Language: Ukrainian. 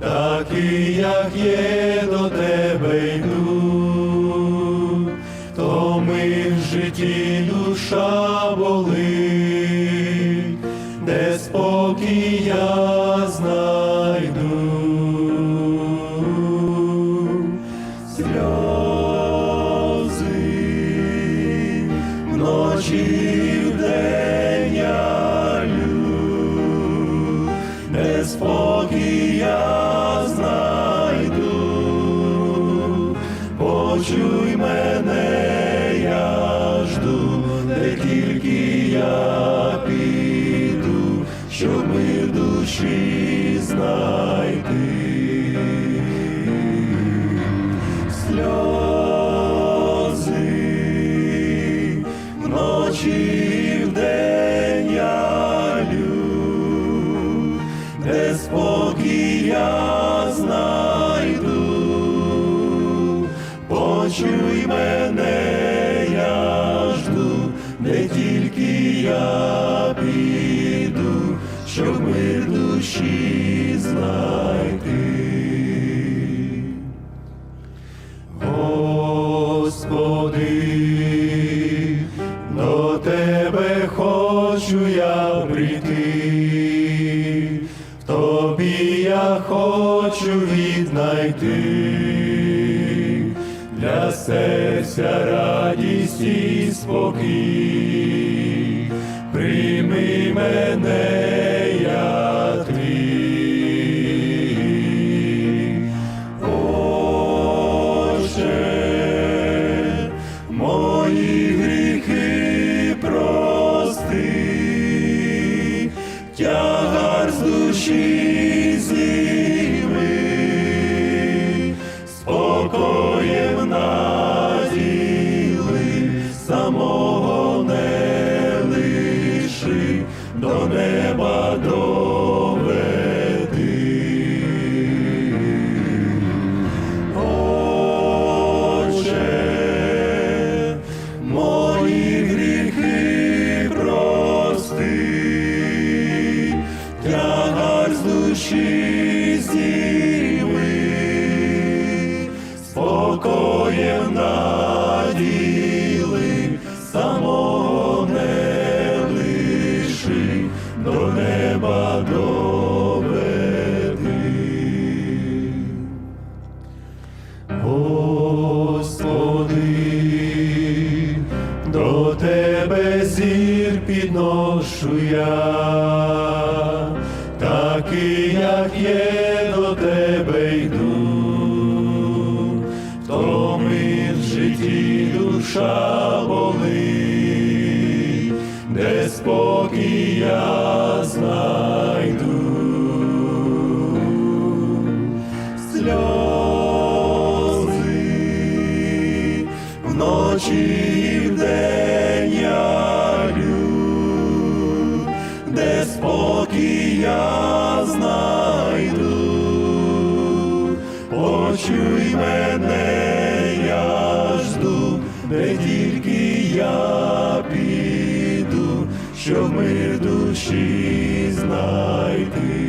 такий, як є, до тебе йду, то ми в житті душа болить, де спокій я знайду. Сльози вночі в день я спокій я знайду, почуй мене, я жду, де тільки я піду, щоб в душі знайти. Спокій я знайду, почуй мене, я жду, де тільки я піду, щоб мир душі знайти. Господи, до Тебе хочу я прийти, хочу віднайти для серця радість і спокій, прийми мене, я твій. Боже, мої гріхи прости, тягар з душі душі зніми, спокоєм наділи, самого не лиши, до неба доведи. Господи, до Тебе зір підношу я, як є, до Тебе йду, втоми в житті душа болить, де спокій я знайду. Сльози вночі і я лю, де спокій я знайду, почуй мене, я жду, де тільки я піду, що мир душі знайти.